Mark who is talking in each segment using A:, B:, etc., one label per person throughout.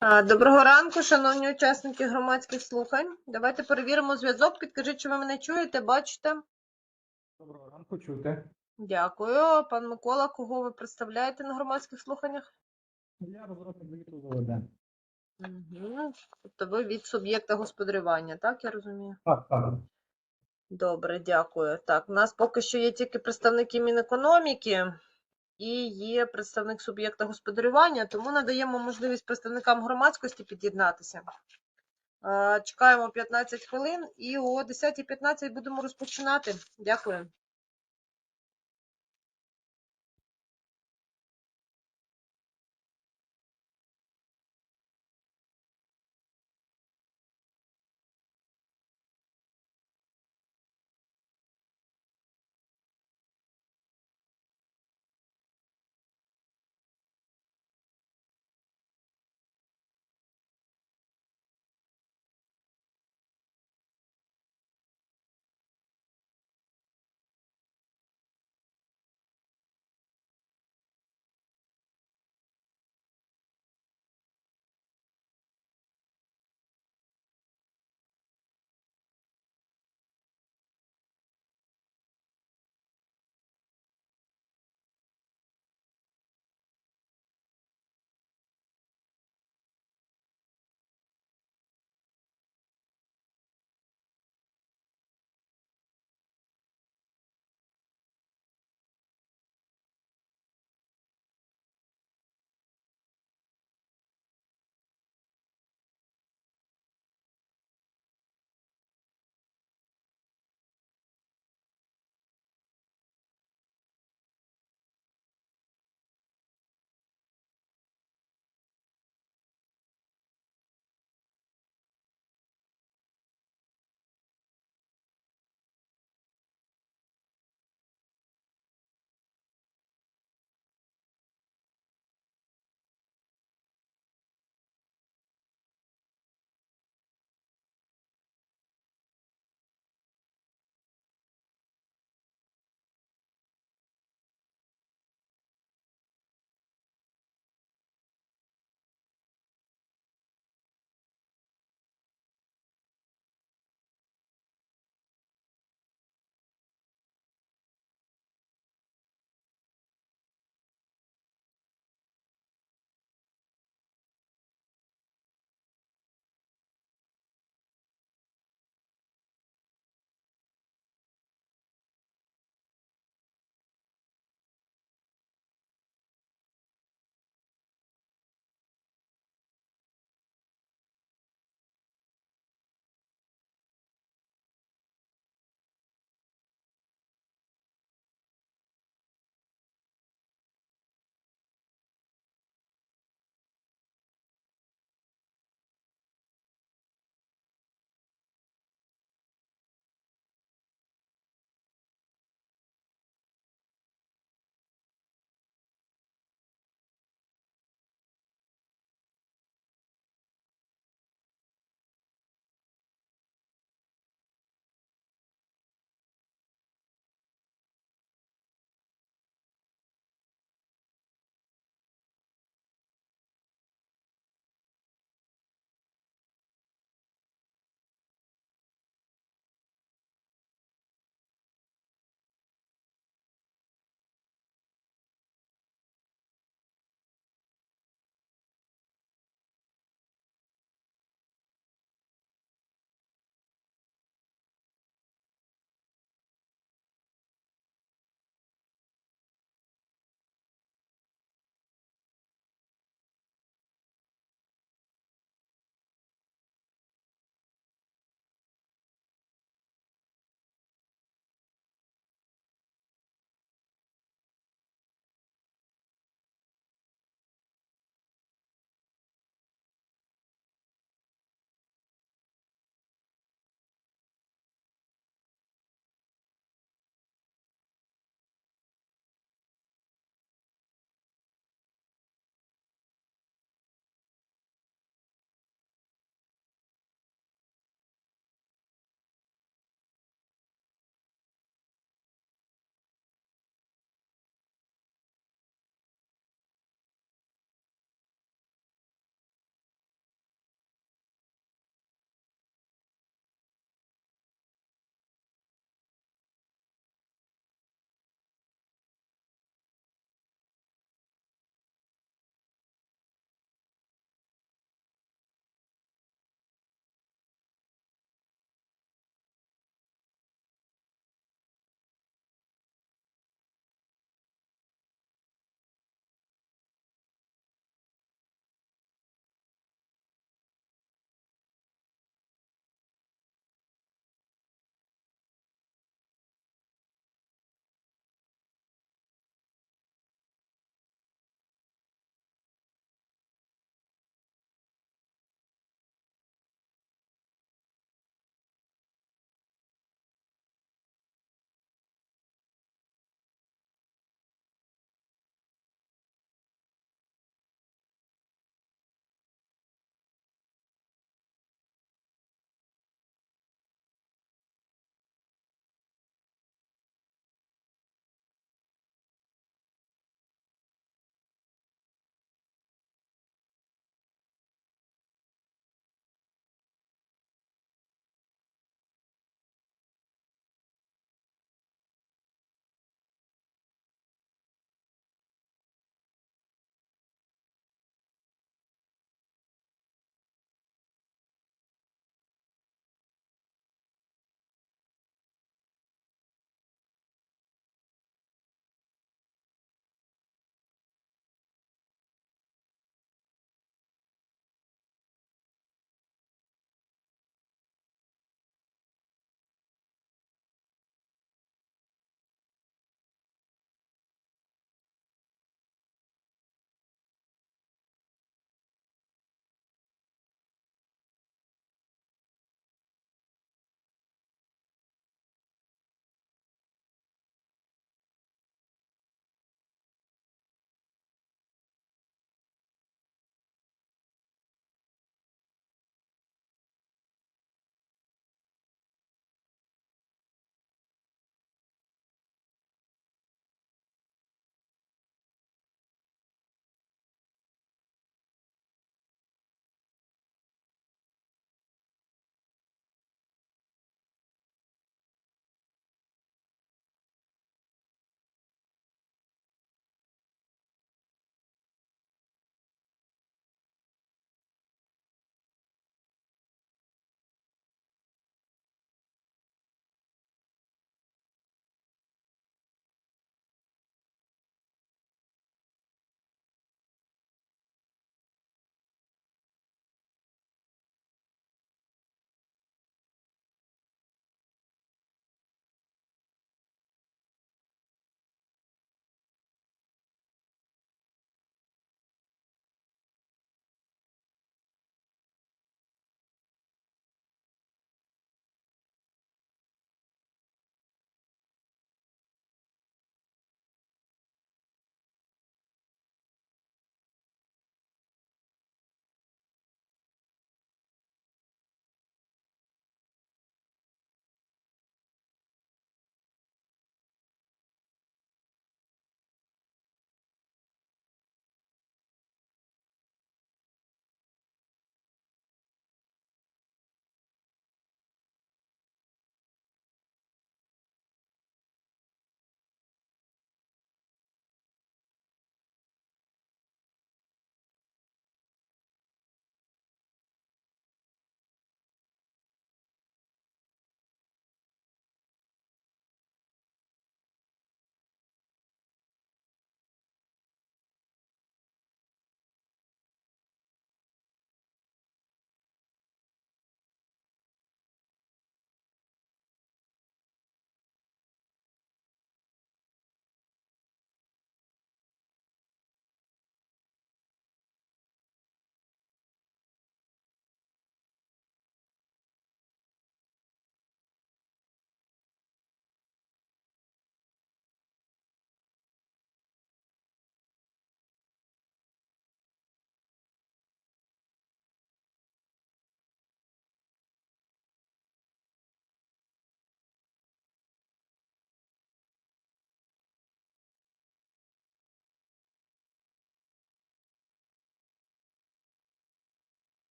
A: Доброго ранку, шановні учасники громадських слухань. Давайте перевіримо зв'язок. Підкажіть, чи ви мене чуєте, бачите?
B: Доброго ранку, чути.
A: Дякую. Пан Микола, кого ви представляєте на громадських слуханнях?
B: Я розробник ЗВД.
A: Угу. Тобто ви від суб'єкта господарювання, так я розумію?
B: Так, так.
A: Добре, дякую. Так, у нас поки що є тільки представники Мінекономіки і є представник суб'єкта господарювання, тому надаємо можливість представникам громадськості під'єднатися. Чекаємо 15 хвилин і о 10.15 будемо розпочинати. Дякую.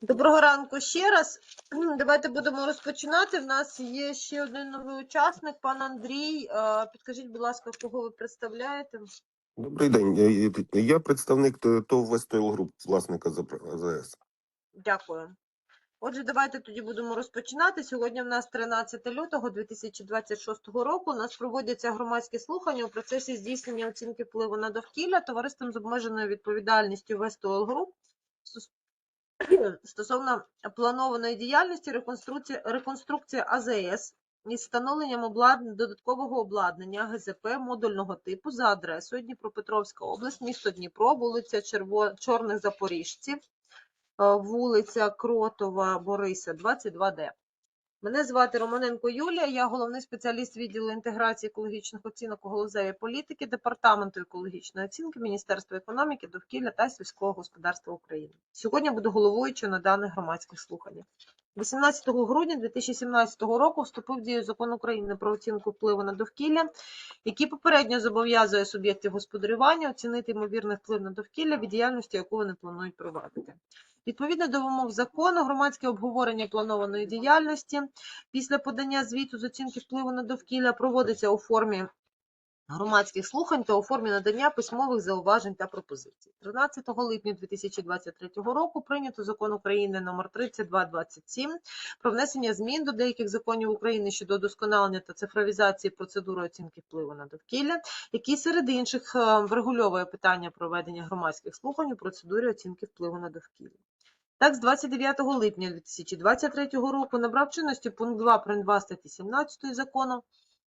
A: Доброго ранку ще раз. Давайте будемо розпочинати. В нас є ще один новий учасник, пан Андрій. Підкажіть, будь ласка, кого ви представляєте?
C: Добрий день. Е, е, Я представник ТОВ Вестойл Груп, власника ЗАП-
A: Дякую. Отже, давайте тоді будемо розпочинати. Сьогодні в нас 13 лютого 2026 року. У нас проводяться громадські слухання у процесі здійснення оцінки впливу на довкілля товариством з обмеженою відповідальністю Вестойл Груп стосовно планованої діяльності реконструкції, реконструкція АЗС із встановленням облад... додаткового обладнання ГЗП модульного типу за адресою Дніпропетровська область, місто Дніпро, вулиця Черво... Чорних Запоріжців, вулиця Кротова Бориса, 22Д. Мене звати Романенко Юлія, я головний спеціаліст відділу інтеграції екологічних оцінок у галузеві політики Департаменту екологічної оцінки Міністерства економіки, довкілля та сільського господарства України. Сьогодні буду головуючою на даних громадських слуханнях. 18 грудня 2017 року вступив в дію закон України про оцінку впливу на довкілля, який попередньо зобов'язує суб'єктів господарювання оцінити ймовірний вплив на довкілля від діяльності, яку вони планують провадити. Відповідно до вимог закону, громадське обговорення планованої діяльності після подання звіту з оцінки впливу на довкілля проводиться у формі громадських слухань та у формі надання письмових зауважень та пропозицій. 13 липня 2023 року прийнято закон України номер 3227 про внесення змін до деяких законів України щодо удосконалення та цифровізації процедури оцінки впливу на довкілля, який серед інших е, врегульовує питання проведення громадських слухань у процедурі оцінки впливу на довкілля. Так, з 29 липня 2023 року набрав чинності пункт 2 прим. 2 статті 17 закону,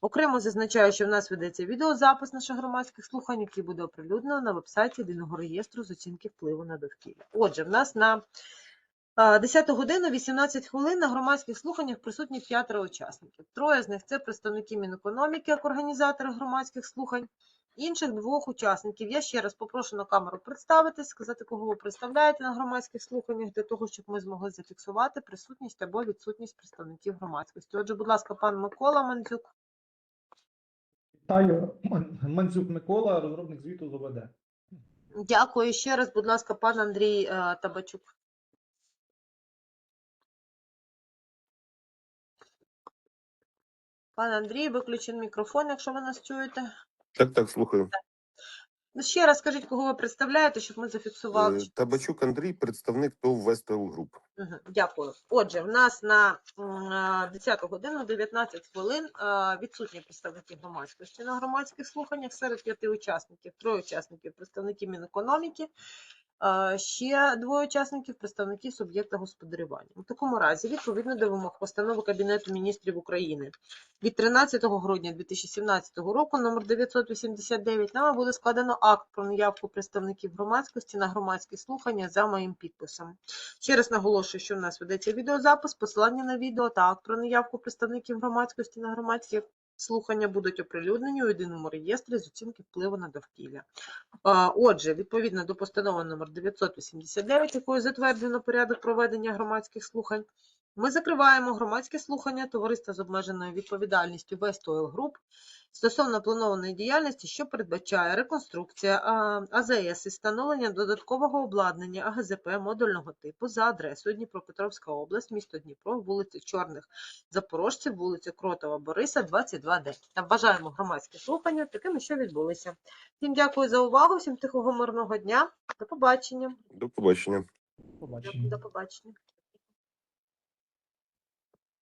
A: Окремо зазначаю, що в нас ведеться відеозапис наших громадських слухань, який буде оприлюднено на вебсайті єдиного реєстру з оцінки впливу на довкілля. Отже, в нас на а, 10 годину 18 хвилин на громадських слуханнях присутні п'ятеро учасників. Троє з них це представники Мінекономіки як організатори громадських слухань. Інших двох учасників я ще раз попрошу на камеру представитись, сказати, кого ви представляєте на громадських слуханнях, для того, щоб ми змогли зафіксувати присутність або відсутність представників громадськості. Отже, будь ласка, пан Микола Мандзюк.
B: Вітаю, Мандзюк Микола, розробник звіту з ОВД.
A: Дякую ще раз, будь ласка, пан Андрій е, Табачук. Пан Андрій, виключен мікрофон, якщо ви нас чуєте.
C: Так, так, слухаю.
A: Ну, ще раз скажіть, кого ви представляєте, щоб ми зафіксували.
C: Е, Табачук Андрій, представник ТОВ Вестел Груп.
A: Мгм, Дякую. Отже, в нас на м, е, 10 годину 19 хвилин е, відсутні представники громадськості на громадських слуханнях серед п'яти учасників, троє учасників представники Мінекономіки, ще двоє учасників представники суб'єкта господарювання. У такому разі, відповідно до вимог постанови Кабінету міністрів України від 13 грудня 2017 року номер 989 нами буде складено акт про наявку представників громадськості на громадські слухання за моїм підписом. Ще раз наголошую, що в нас ведеться відеозапис, посилання на відео та акт про наявку представників громадськості на громадські слухання будуть оприлюднені у єдиному реєстрі з оцінки впливу на довкілля. Отже, відповідно до постанови номер 989, якою затверджено порядок проведення громадських слухань, ми закриваємо громадське слухання товариства з обмеженою відповідальністю West Oil Group стосовно планованої діяльності, що передбачає реконструкція АЗС із встановлення додаткового обладнання АГЗП модульного типу за адресою Дніпропетровська область, місто Дніпро, вулиця Чорних Запорожців, вулиця Кротова Бориса, 22Д. Та Бажаємо громадські слухання такими, що відбулися. Всім дякую за увагу, всім тихого мирного дня. До побачення.
C: До побачення.
B: Побачення.
A: До побачення.